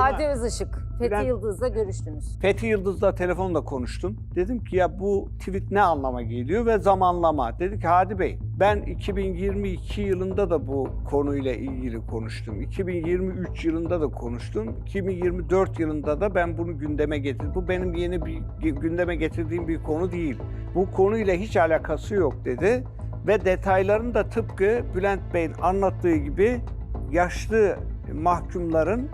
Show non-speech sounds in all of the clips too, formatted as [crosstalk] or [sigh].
Hadi Özışık, Fethi Bülent- Yıldız'la görüştünüz. Fethi Yıldız'la telefonda konuştum. Dedim ki ya bu tweet ne anlama geliyor ve zamanlama. Dedi ki Hadi Bey ben 2022 yılında da bu konuyla ilgili konuştum. 2023 yılında da konuştum. 2024 yılında da ben bunu gündeme getirdim. Bu benim yeni bir gündeme getirdiğim bir konu değil. Bu konuyla hiç alakası yok dedi. Ve detaylarını da tıpkı Bülent Bey'in anlattığı gibi yaşlı mahkumların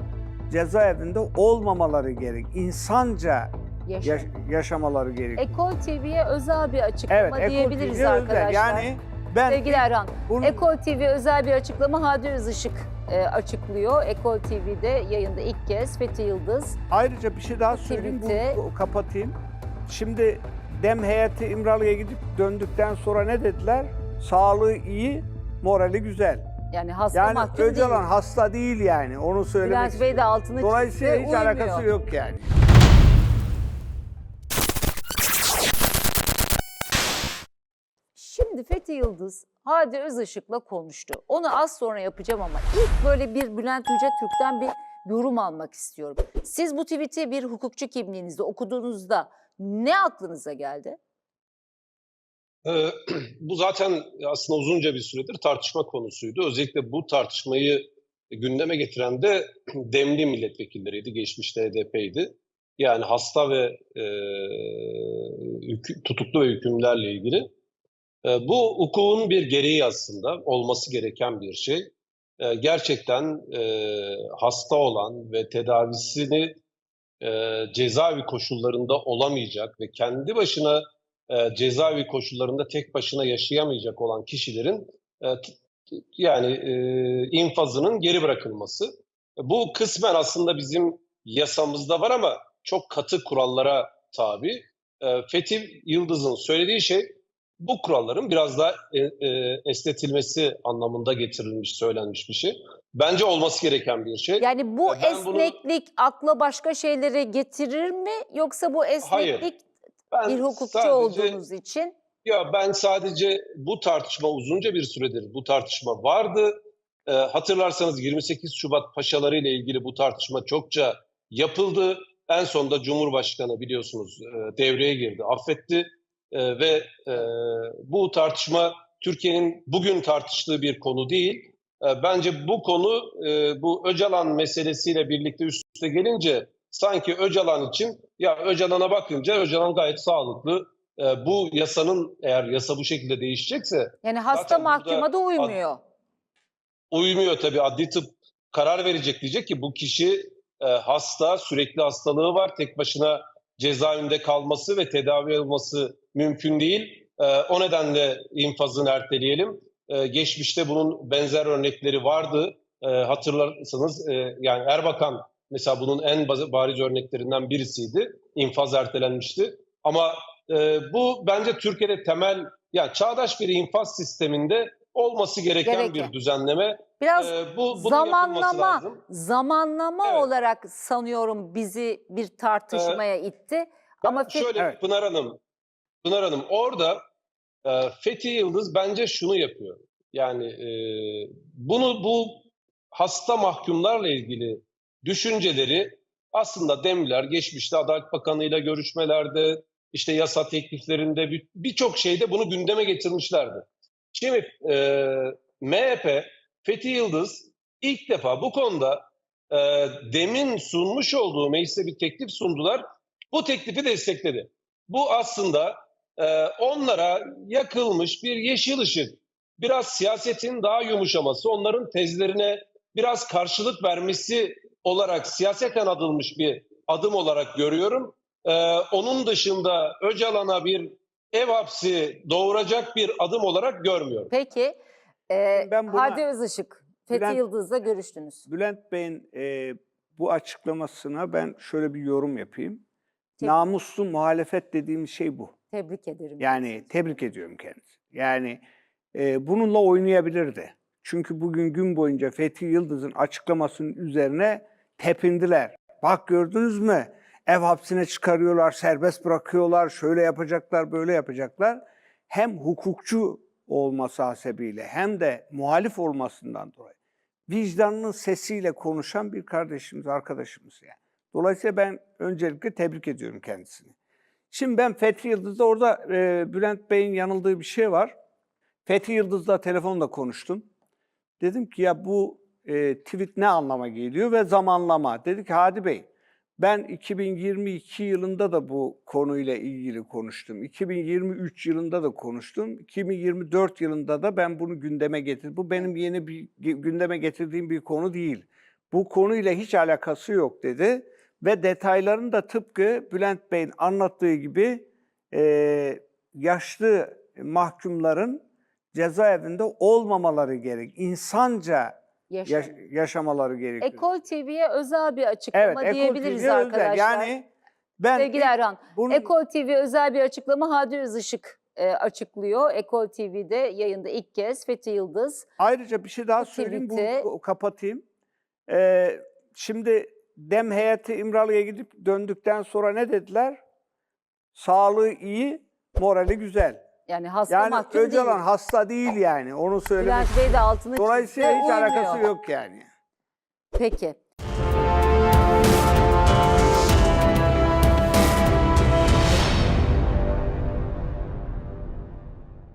cezaevinde olmamaları gerek. İnsanca Yaşa. yaş- yaşamaları gerek. Ekol TV'ye özel bir açıklama Ekol diyebiliriz TV'ye özel. arkadaşlar. Yani ben Sevgili Erhan, bunu Ekol TV özel bir açıklama Hadi Özışık e, açıklıyor. Ekol TV'de yayında ilk kez Fethi Yıldız. ayrıca bir şey daha söyleyeyim tweet'i- bu, kapatayım. Şimdi Dem heyeti İmralı'ya gidip döndükten sonra ne dediler? Sağlığı iyi, morali güzel. Yani hasta Yani mahkum Öcalan değil. hasta değil yani. Onu söylemek Bülent Bey de altını Dolayısıyla hiç alakası uymuyor. yok yani. Şimdi Fethi Yıldız Hadi Özışık'la konuştu. Onu az sonra yapacağım ama ilk böyle bir Bülent Yüce Türk'ten bir yorum almak istiyorum. Siz bu tweet'i bir hukukçu kimliğinizde okuduğunuzda ne aklınıza geldi? Ee, [clears throat] Bu zaten aslında uzunca bir süredir tartışma konusuydu. Özellikle bu tartışmayı gündeme getiren de [clears throat] demli milletvekilleriydi, geçmişte HDP'ydi. Yani hasta ve e, tutuklu ve hükümlerle ilgili. E, bu hukukun bir gereği aslında, olması gereken bir şey. E, gerçekten e, hasta olan ve tedavisini e, cezaevi koşullarında olamayacak ve kendi başına e, cezaevi koşullarında tek başına yaşayamayacak olan kişilerin e, yani e, infazının geri bırakılması. Bu kısmen aslında bizim yasamızda var ama çok katı kurallara tabi. E, Fethi Yıldız'ın söylediği şey bu kuralların biraz daha e, e, esnetilmesi anlamında getirilmiş, söylenmiş bir şey. Bence olması gereken bir şey. Yani bu Ya ben bunu- esneklik akla başka şeyleri getirir mi? Yoksa bu esneklik Ben bir hukukçu sadece- olduğunuz için Ya ben sadece bu tartışma uzunca bir süredir bu tartışma vardı. Ee, hatırlarsanız 28 Şubat paşaları ile ilgili bu tartışma çokça yapıldı. En sonunda Cumhurbaşkanı biliyorsunuz e, devreye girdi, affetti E, ve e, bu tartışma Türkiye'nin bugün tartıştığı bir konu değil. E, bence bu konu e, bu Öcalan meselesiyle birlikte üst üste gelince sanki Öcalan için ya Öcalan'a bakınca Öcalan gayet sağlıklı, e, bu yasanın eğer yasa bu şekilde değişecekse yani hasta mahkuma da uymuyor. uymuyor tabii adli tıp karar verecek diyecek ki bu kişi e, hasta, sürekli hastalığı var, tek başına cezaevinde kalması ve tedavi olması mümkün değil. E, o nedenle infazını erteleyelim. E, geçmişte bunun benzer örnekleri vardı. E, hatırlarsanız e, yani Erbakan mesela bunun en bariz örneklerinden birisiydi. İnfaz ertelenmişti. Ama e, bu bence Türkiye'de temel, yani çağdaş bir infaz sisteminde olması gereken Gereken. bir düzenleme. Biraz Ee, bu zamanlama lazım. zamanlama Evet. olarak sanıyorum bizi bir tartışmaya itti. Ama şöyle Evet. Pınar Hanım, Pınar Hanım orada e, Fethi Yıldız bence şunu yapıyor. Yani e, bunu bu hasta mahkumlarla ilgili düşünceleri aslında Demliler geçmişte Adalet Bakanı'yla görüşmelerde, işte yasa tekliflerinde bir- birçok şeyde bunu gündeme getirmişlerdi. Şimdi e, MHP, Fethi Yıldız ilk defa bu konuda e, demin sunmuş olduğu meclise bir teklif sundular. Bu teklifi destekledi. Bu aslında e, onlara yakılmış bir yeşil ışık. Biraz siyasetin daha yumuşaması, onların tezlerine biraz karşılık vermesi olarak siyaseten adılmış bir adım olarak görüyorum. E, onun dışında Öcalan'a bir ev hapsi doğuracak bir adım olarak görmüyorum. peki e, Ben buna- Hadi Özışık, Fethi Bülent- Yıldız'la görüştünüz. Bülent Bey'in e, bu açıklamasına ben şöyle bir yorum yapayım. Tabii. Namuslu muhalefet dediğimiz şey bu. Tebrik ederim. Yani tebrik ediyorum kendisi. Yani e, bununla oynayabilirdi. Çünkü bugün gün boyunca Fethi Yıldız'ın açıklamasının üzerine tepindiler. Bak gördünüz mü? Ev hapsine çıkarıyorlar, serbest bırakıyorlar, şöyle yapacaklar, böyle yapacaklar. Hem hukukçu olması hasebiyle hem de muhalif olmasından dolayı. vicdanının sesiyle konuşan bir kardeşimiz, arkadaşımız yani. Dolayısıyla ben öncelikle tebrik ediyorum kendisini. Şimdi ben Fethi Yıldız'da orada e, Bülent Bey'in yanıldığı bir şey var. Fethi Yıldız'la telefonda konuştum. Dedim ki ya bu e, tweet ne anlama geliyor ve zamanlama. Dedi ki Hadi Bey ben 2022 yılında da bu konuyla ilgili konuştum. 2023 yılında da konuştum. 2024 yılında da ben bunu gündeme getirdim. Bu benim yeni bir gündeme getirdiğim bir konu değil. Bu konuyla hiç alakası yok dedi. Ve detaylarını da tıpkı Bülent Bey'in anlattığı gibi e, yaşlı mahkumların cezaevinde olmamaları gerek. İnsanca Yaşam. yaş- yaşamaları gerekiyor. Ekol TV'ye özel bir açıklama Evet, Ekol diyebiliriz özel. arkadaşlar. Yani ben Sevgili Erhan, bunu, Ekol TV özel bir açıklama Hadi Özışık e, açıklıyor. Ekol TV'de yayında ilk kez Fethi Yıldız. ayrıca bir şey daha söyleyeyim, tweet'i- bunu kapatayım. Ee, şimdi Dem heyeti İmralı'ya gidip döndükten sonra ne dediler? Sağlığı iyi, morali güzel. Yani hasta Yani mahkum Öcalan değil. hasta değil yani, onu söylemek. Bülent Bey de altını Dolayısıyla çizdi, hiç uymuyor. alakası yok yani. Peki.